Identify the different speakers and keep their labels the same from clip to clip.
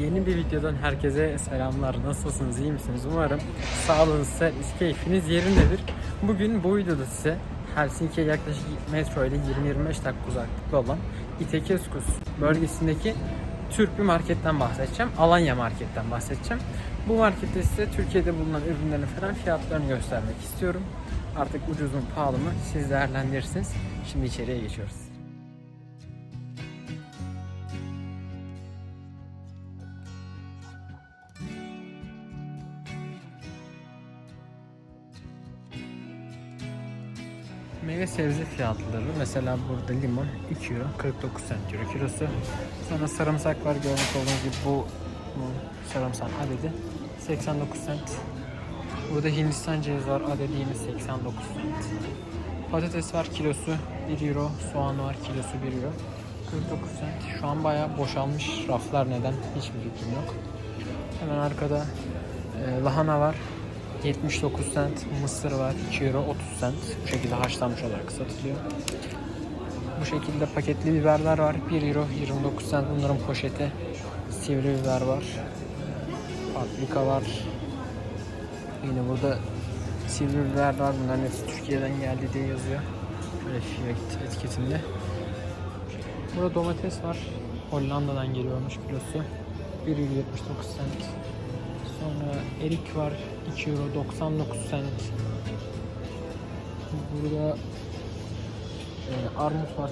Speaker 1: Yeni bir videodan herkese selamlar. Nasılsınız? iyi misiniz? Umarım sağlığınız, sıhhatiniz, keyfiniz yerindedir. Bugün bu videoda size Helsinki'ye yaklaşık metro ile 20-25 dakika uzaklıkta olan İtekeskus bölgesindeki Türk bir marketten bahsedeceğim. Alanya marketten bahsedeceğim. Bu markette size Türkiye'de bulunan ürünlerin falan fiyatlarını göstermek istiyorum. Artık ucuz mu pahalı mı siz değerlendirirsiniz. Şimdi içeriye geçiyoruz. Meyve sebze fiyatları mesela burada limon 2 euro 49 cent euro kilosu. Sonra sarımsak var görmüş olduğunuz gibi bu, bu sarımsak adedi 89 cent. Burada Hindistan cevizi var adedi yine 89 cent. Patates var kilosu 1 euro, soğan var kilosu 1 euro 49 cent. Şu an bayağı boşalmış raflar neden hiçbir fikrim yok. Hemen arkada e, lahana var 79 cent, mısır var 2 euro 30 cent. Bu şekilde haşlanmış olarak satılıyor. Bu şekilde paketli biberler var 1 euro 29 cent. Bunların poşeti. Sivri biber var. Paprika var. Yine burada sivri biber var. Bunların hepsi Türkiye'den geldi diye yazıyor. Şöyle fiyat etiketinde. Burada domates var. Hollanda'dan geliyormuş kilosu. 1,79 cent. Sonra erik var 2 euro 99 cent. Burada e, armut var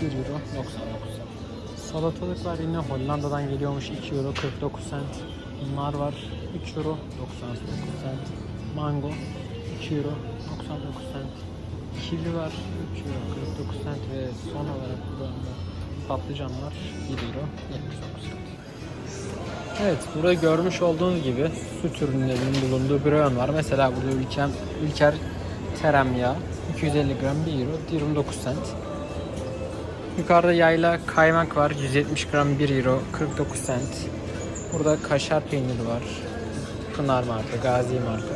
Speaker 1: 1 euro 99 cent. Salatalık var yine Hollanda'dan geliyormuş 2 euro 49 cent. Bunlar var 3 euro 99 cent. Mango 2 euro 99 cent. Kivi var 3 euro 49 cent ve son olarak burada patlıcanlar 1 euro 79 cent. Evet, burada görmüş olduğunuz gibi süt ürünlerinin bulunduğu bir rayon var. Mesela burada ülkem, ülker teremyağı 250 gram 1 euro 29 cent. Yukarıda yayla kaymak var 170 gram 1 euro 49 cent. Burada kaşar peyniri var. Pınar marka, Gazi marka.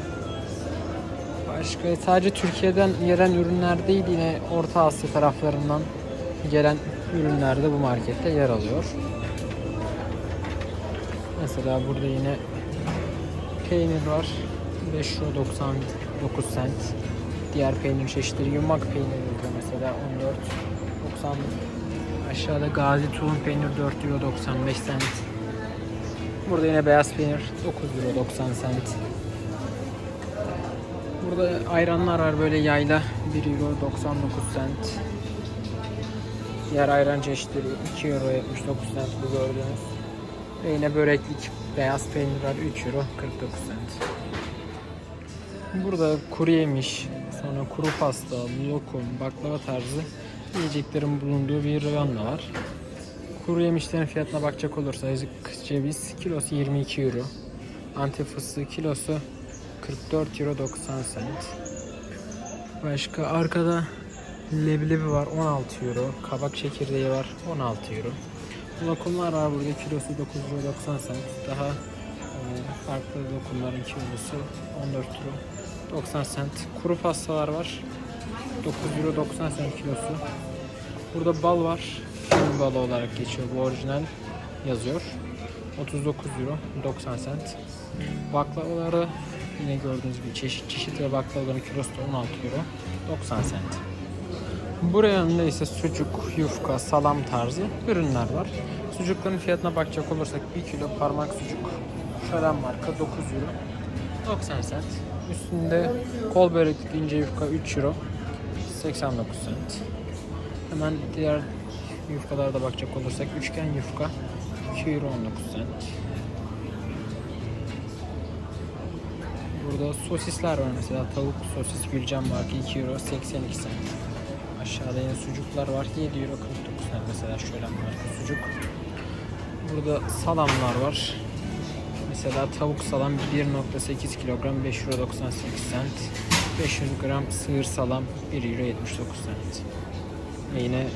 Speaker 1: Başka sadece Türkiye'den gelen ürünler değil yine Orta Asya taraflarından gelen ürünler de bu markette yer alıyor. Mesela burada yine peynir var. 5 euro 99 cent. Diğer peynir çeşitleri yumak peyniri burada mesela 14 90 Aşağıda Gazi tulum peynir 4 euro 95 cent. Burada yine beyaz peynir 9 euro 90 cent. Burada ayranlar var böyle yayla 1 euro 99 cent. Diğer ayran çeşitleri 2 euro 79 cent bu gördüğünüz. Ve yine böreklik beyaz peynir var 3 euro 49 cent. Burada kuru yemiş, sonra kuru pasta, lokum, baklava tarzı yiyeceklerin bulunduğu bir rayon da var. Kuru yemişlerin fiyatına bakacak olursa ceviz kilosu 22 euro. Antep fıstığı kilosu 44 euro 90 cent. Başka arkada leblebi var 16 euro. Kabak çekirdeği var 16 euro. Lokumlar var burada kilosu 9 euro 90 cent. Daha e, farklı lokumların kilosu 14 euro 90 cent. Kuru pastalar var. 9 euro 90 cent kilosu. Burada bal var. Film balı olarak geçiyor. Bu orijinal yazıyor. 39 euro 90 cent. Baklavaları yine gördüğünüz gibi çeşit çeşit ve baklavaların kilosu da 16 euro 90 cent. Buraya yanında ise sucuk, yufka, salam tarzı ürünler var. Sucukların fiyatına bakacak olursak 1 kilo parmak sucuk Şölen marka 9 euro 90 cent. Üstünde kol börekli ince yufka 3 euro 89 cent. Hemen diğer yufkalara da bakacak olursak üçgen yufka 2 euro 19 cent. Burada sosisler var mesela tavuk sosis Gülcan marka 2 euro 82 cent. Aşağıda yine sucuklar var 7 euro 49 cent mesela şöyle marka sucuk. Burada salamlar var. Mesela tavuk salam 1.8 kilogram 5 euro 98 cent. 500 gram sığır salam 1 euro 79 cent. Ve yine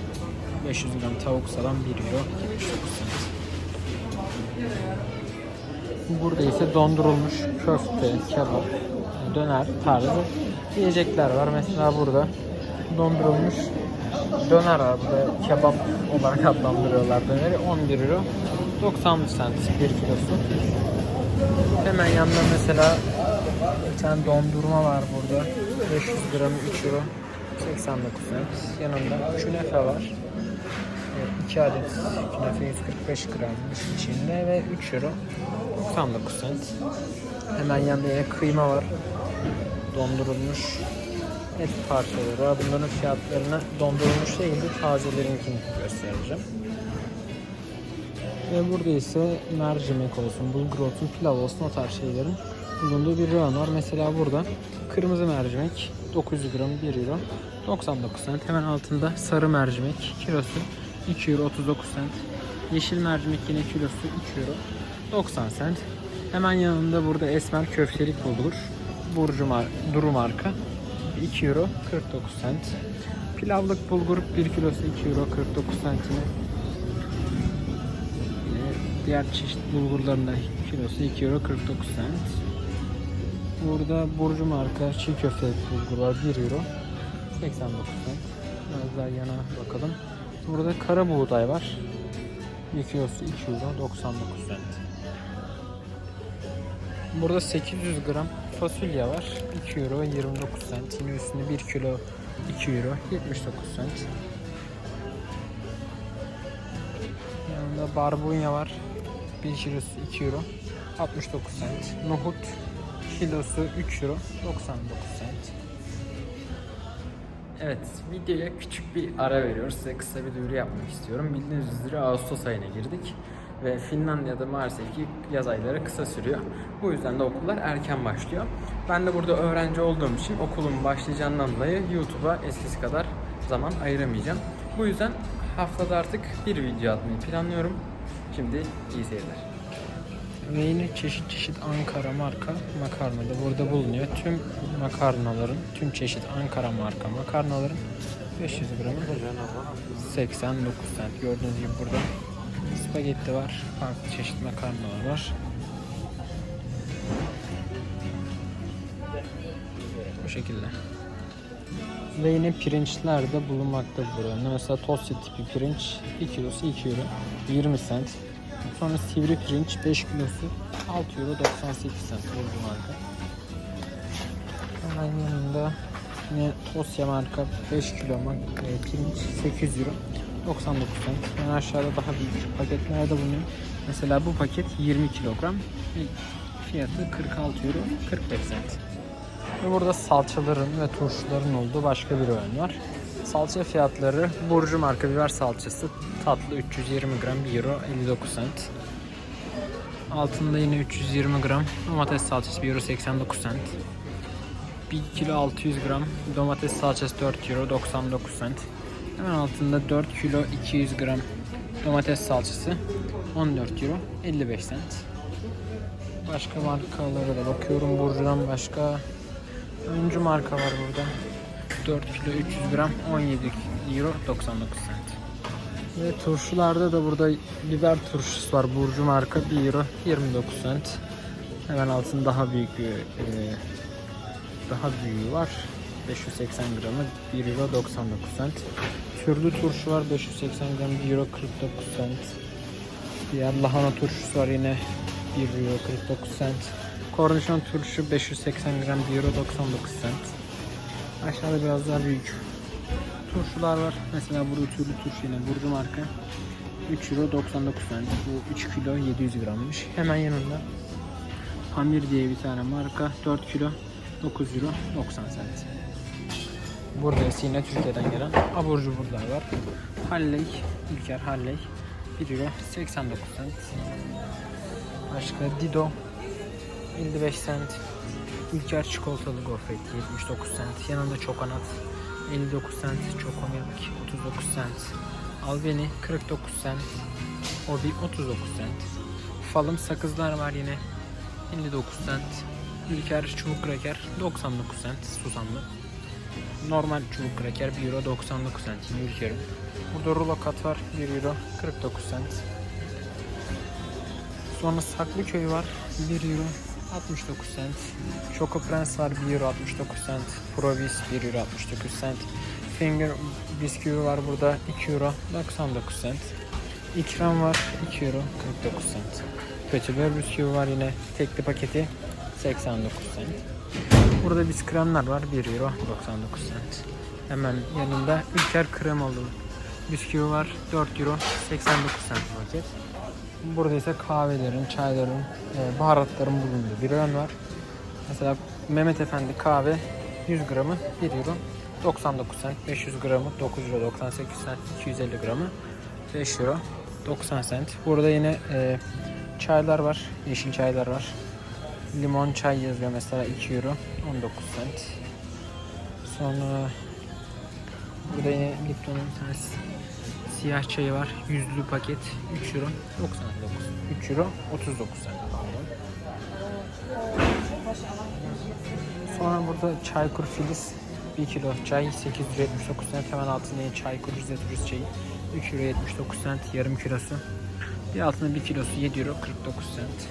Speaker 1: 500 gram tavuk salam 1 euro 79 cent. Burada ise dondurulmuş köfte, kebap, döner tarzı yiyecekler var. Mesela burada dondurulmuş döner var. Burada kebap olarak adlandırıyorlar döneri. 11 euro 90 cent 1 kilosu. Hemen yanında mesela bir tane dondurma var burada. 500 gram 3 euro 89 cent. Yanında künefe var. 2 adet künefe 145 grammış içinde ve 3 euro 99 cent. Hemen yanında yine kıyma var. Dondurulmuş et parçaları var. Bunların fiyatlarını dondurulmuş değil de tazelerinkini göstereceğim. Ve burada ise mercimek olsun, bulgur olsun, pilav olsun o tarz şeylerin bulunduğu bir reyon var. Mesela burada kırmızı mercimek 900 gram 1 euro 99 cent. Hemen altında sarı mercimek kilosu 2 euro 39 cent. Yeşil mercimek yine kilosu 3 euro 90 cent. Hemen yanında burada esmer köftelik bulgur. Burcu mar Duru marka 2 euro 49 cent. Pilavlık bulgur 1 kilosu 2 euro 49 centine. Yine diğer çeşit bulgurların da kilosu 2 euro 49 cent. Burada Burcu marka çiğ köfte bulgur var 1 euro 89 cent. Biraz daha yana bakalım. Burada kara buğday var. 1 kilosu 2 euro 99 cent. Burada 800 gram fasulye var. 2 euro 29 cent. Yine üstünde 1 kilo 2 euro 79 cent. Yanında barbunya var. 1 kilosu 2 euro 69 cent. Nohut kilosu 3 euro 99 cent. Evet, videoya küçük bir ara veriyoruz. Size kısa bir duyuru yapmak istiyorum. Bildiğiniz üzere Ağustos ayına girdik ve Finlandiya'da maalesef ki yaz ayları kısa sürüyor. Bu yüzden de okullar erken başlıyor. Ben de burada öğrenci olduğum için okulum başlayacağından dolayı YouTube'a eskisi kadar zaman ayıramayacağım. Bu yüzden haftada artık bir video atmayı planlıyorum. Şimdi iyi seyirler. Ve yine çeşit çeşit Ankara marka makarna da burada bulunuyor. Tüm makarnaların, tüm çeşit Ankara marka makarnaların 500 gramı 89 cent. Gördüğünüz gibi burada spagetti var, farklı çeşit makarnalar var. Bu şekilde. Ve yine pirinçler de bulunmakta burada. Mesela Tosya tipi pirinç 1 kilosu 2 euro 20 cent. Sonra sivri pirinç 5 kilosu 6 euro 98 cent Burcu marka. Hemen yanında yine Tosya marka 5 kilo e, pirinç 8 euro 99 cent. Yani aşağıda daha büyük paketlerde bulunuyor. Mesela bu paket 20 kilogram. Fiyatı 46 euro 45 cent. Ve burada salçaların ve turşuların olduğu başka bir ürün var. Salça fiyatları Burcu marka biber salçası tatlı 320 gram 1 euro 59 cent. Altında yine 320 gram domates salçası 1 euro 89 cent. 1 kilo 600 gram domates salçası 4 euro 99 cent. Hemen altında 4 kilo 200 gram domates salçası 14 euro 55 cent. Başka markalara da bakıyorum. Burcu'dan başka öncü marka var burada. 4 kilo 300 gram 17 euro 99 cent. Ve turşularda da burada biber turşusu var. Burcu marka 1 euro 29 cent. Hemen altında daha büyük e, daha büyüğü var. 580 gramı 1 euro 99 cent. Türlü turşu var 580 gram 1 euro 49 cent. Diğer lahana turşusu var yine 1 euro 49 cent. Kornişon turşu 580 gram 1 euro 99 cent. Aşağıda biraz daha büyük turşular var. Mesela burada türlü turşu yine Burcu marka. 3 euro 99 cent. Bu 3 kilo 700 grammış. Hemen yanında Pamir diye bir tane marka. 4 kilo 9 euro 90 cent. Burada ise yine Türkiye'den gelen abur cuburlar var. Halley, İlker Halley 1 euro 89 cent. Başka Dido 55 cent. İlker çikolatalı gofret 79 cent. Yanında çokonat 59 cent. Çokomilk 39 cent. Albeni 49 cent. Obi 39 cent. Falım sakızlar var yine 59 cent. İlker çubuk kraker 99 cent susamlı. Normal çubuk kraker 1 euro 99 cent yine Ülker'in. Burada rulo kat var 1 euro 49 cent. Sonra Saklıköy var 1 euro 69 cent. Choco Prens var 1 euro 69 cent. Provis 1 euro 69 cent. Finger bisküvi var burada 2 euro 99 cent. ikram var 2 euro 49 cent. Kötübör bisküvi var yine tekli paketi 89 cent. Burada biskremler var 1 euro 99 cent. Hemen yanında Ülker kremalı bisküvi var 4 euro 89 cent paket. Burada ise kahvelerin, çayların, e, baharatların bulunduğu bir ön var. Mesela Mehmet Efendi kahve 100 gramı 1 euro 99 cent, 500 gramı 9 euro 98 cent, 250 gramı 5 euro 90 cent. Burada yine e, çaylar var, yeşil çaylar var. Limon çay yazıyor mesela 2 euro 19 cent. Sonra burada yine Lipton'un bir siyah çayı var. Yüzlü paket 3 euro 99. 3 euro 39 cent. Pardon. Sonra burada Çaykur Filiz 1 kilo çay 879 cent. Hemen altında yine Çaykur Rize çayı 3 euro 79 cent yarım kilosu. Bir altında 1 kilosu 7 euro 49 cent.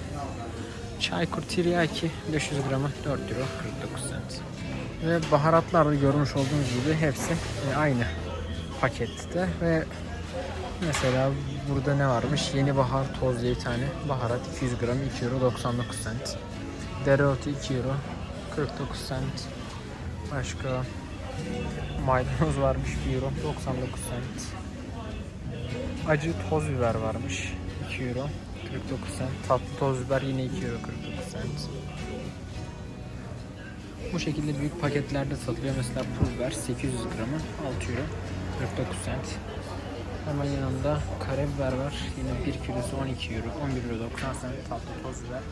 Speaker 1: Çaykur Tiryaki 500 gramı 4 euro 49 cent. Ve baharatlar da görmüş olduğunuz gibi hepsi e, aynı pakette ve mesela burada ne varmış? Yeni bahar toz diye bir tane baharat 200 gram 2 euro 99 cent. Dereotu 2 euro 49 cent. Başka maydanoz varmış 1 euro 99 cent. Acı toz biber varmış 2 euro 49 cent. Tatlı toz biber yine 2 euro 49 cent. Bu şekilde büyük paketlerde satılıyor. Mesela pul biber 800 gramı 6 euro 49 cent. Hemen yanında karabiber var. Yine 1 kilosu 12 euro, 11 euro 90 cent. Tatlı toz biber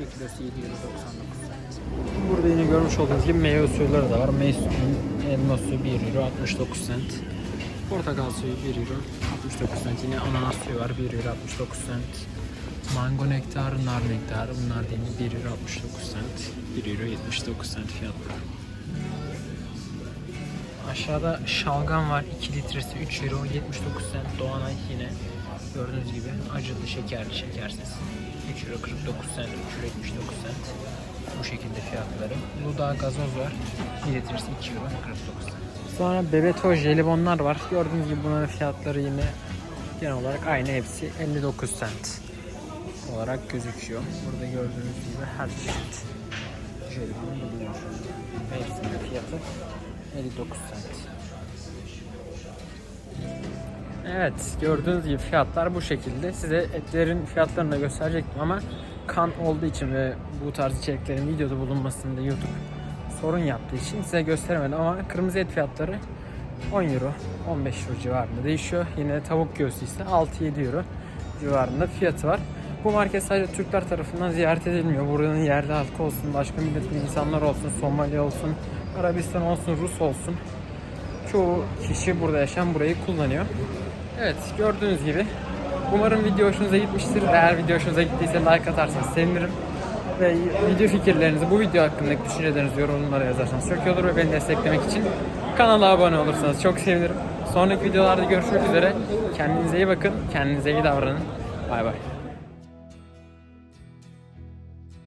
Speaker 1: 1 kilosu 7 euro 99 cent. Burada yine görmüş olduğunuz gibi meyve suyuları da var. Meyve suyunun elma suyu 1 euro 69 cent. Portakal suyu 1 euro 69 cent. Yine ananas suyu var 1 euro 69 cent. Mango nektarı, nar nektarı bunlar da yine 1 euro 69 cent. 1 euro 79 cent fiyatları. Aşağıda şalgam var 2 litresi 3 euro 79 cent. Doğanay yine gördüğünüz gibi acılı şekerli şekersiz 3 euro 49 cent 3 euro 79 cent. Bu şekilde fiyatları. Uludağ gazoz var 1 litresi 2 euro 49 cent. Sonra Bebeto jelibonlar var. Gördüğünüz gibi bunların fiyatları yine genel olarak aynı hepsi 59 cent olarak gözüküyor. Burada gördüğünüz gibi her çeşit jelibon bulunuyor. Ve hepsinin fiyatı 59 cent. Evet gördüğünüz gibi fiyatlar bu şekilde. Size etlerin fiyatlarını da gösterecektim ama kan olduğu için ve bu tarz içeriklerin videoda bulunmasında YouTube sorun yaptığı için size gösteremedim ama kırmızı et fiyatları 10 euro 15 euro civarında değişiyor. Yine tavuk göğsü ise 6-7 euro civarında fiyatı var. Bu market sadece Türkler tarafından ziyaret edilmiyor. Buranın yerli halkı olsun, başka milletin insanlar olsun, Somali olsun, Arabistan olsun, Rus olsun. Çoğu kişi burada yaşayan burayı kullanıyor. Evet gördüğünüz gibi umarım video hoşunuza gitmiştir. Eğer video hoşunuza gittiyse like atarsanız sevinirim. Ve video fikirlerinizi, bu video hakkındaki düşüncelerinizi yorumlara yazarsanız çok iyi olur ve beni desteklemek için kanala abone olursanız çok sevinirim. Sonraki videolarda görüşmek üzere. Kendinize iyi bakın, kendinize iyi davranın. Bay bay.